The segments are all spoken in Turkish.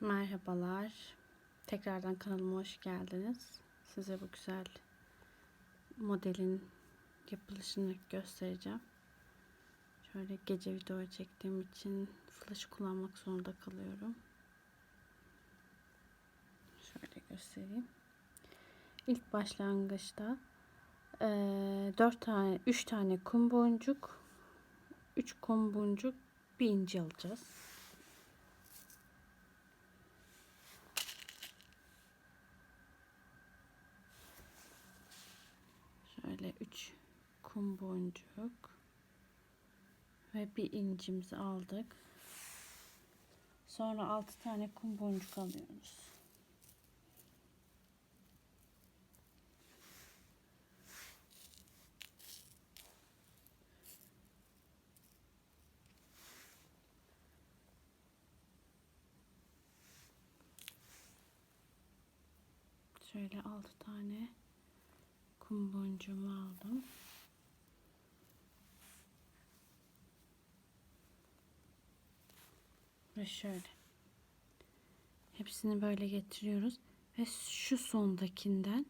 Merhabalar. Tekrardan kanalıma hoş geldiniz. Size bu güzel modelin yapılışını göstereceğim. Şöyle gece video çektiğim için flash kullanmak zorunda kalıyorum. Şöyle göstereyim. İlk başlangıçta 4 tane 3 tane kum boncuk 3 kum boncuk bir inci alacağız. Şöyle 3 kum boncuk ve bir incimizi aldık. Sonra 6 tane kum boncuk alıyoruz. Şöyle 6 tane kum boncuğumu aldım. Ve şöyle. Hepsini böyle getiriyoruz. Ve şu sondakinden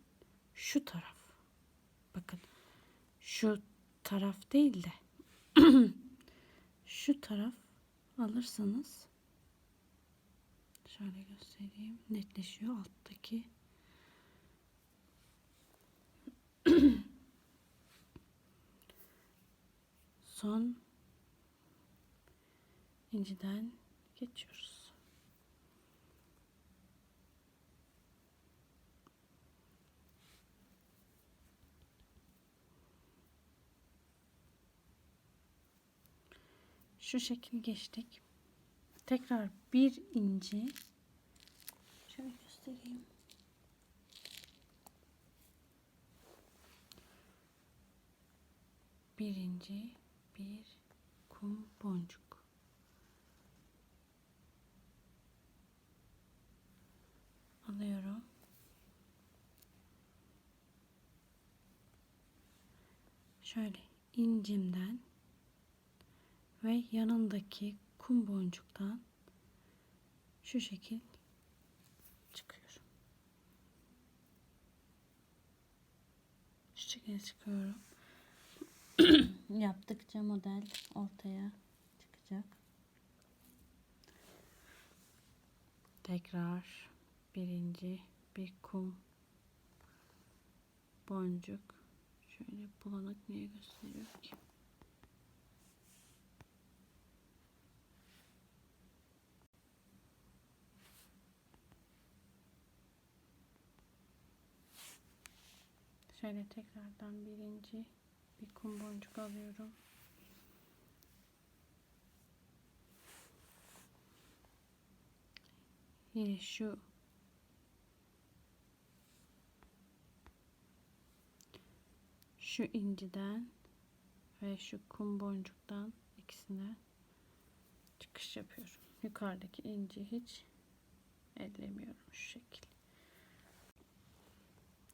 şu taraf. Bakın. Şu taraf değil de şu taraf alırsanız şöyle göstereyim. Netleşiyor alttaki. Son inciden geçiyoruz. Şu şekil geçtik. Tekrar bir inci şöyle göstereyim. Birinci bir kum boncuk. Alıyorum. Şöyle incimden ve yanındaki kum boncuktan şu şekil çıkıyorum. Şu şekilde çıkıyorum. Yaptıkça model ortaya çıkacak. Tekrar birinci bir kum boncuk şöyle bulanık niye gösteriyor ki? Şöyle tekrardan birinci bir kum boncuk alıyorum. Yine şu şu inciden ve şu kum boncuktan ikisine çıkış yapıyorum. Yukarıdaki inci hiç ellemiyorum şu şekil.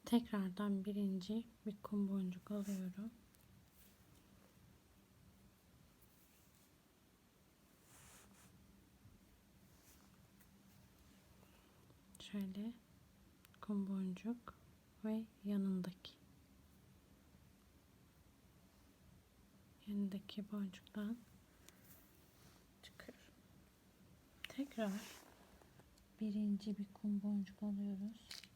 Tekrardan birinci bir kum boncuk alıyorum. Şöyle kum boncuk ve yanındaki yanındaki boncuktan çıkıyorum. Tekrar birinci bir kum boncuk alıyoruz.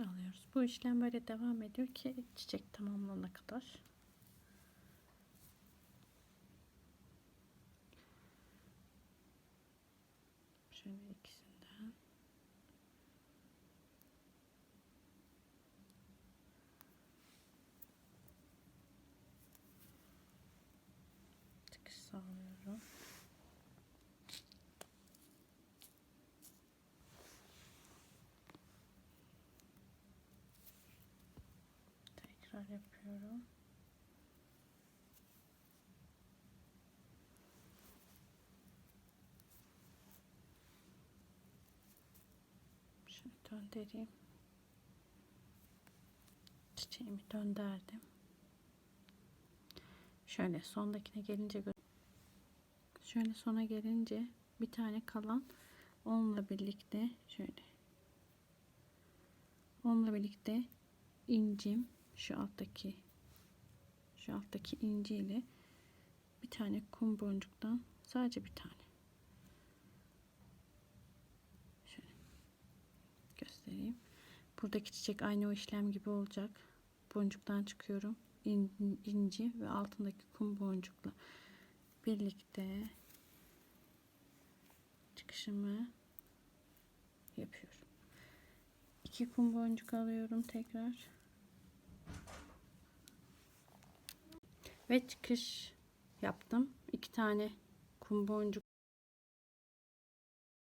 alıyoruz. Bu işlem böyle devam ediyor ki çiçek tamamlanana kadar. Şöyle ikisinden. Çıkış sağlıyorum. Tekrar yapıyorum. Şunu döndüreyim. Çiçeğimi döndürdüm. Şöyle sondakine gelince Şöyle sona gelince bir tane kalan onunla birlikte şöyle onunla birlikte incim şu alttaki şu alttaki inci ile bir tane kum boncuktan sadece bir tane şöyle göstereyim buradaki çiçek aynı o işlem gibi olacak boncuktan çıkıyorum in- inci ve altındaki kum boncukla birlikte çıkışımı yapıyorum. İki kum boncuk alıyorum tekrar. Ve çıkış yaptım. İki tane kum boncuk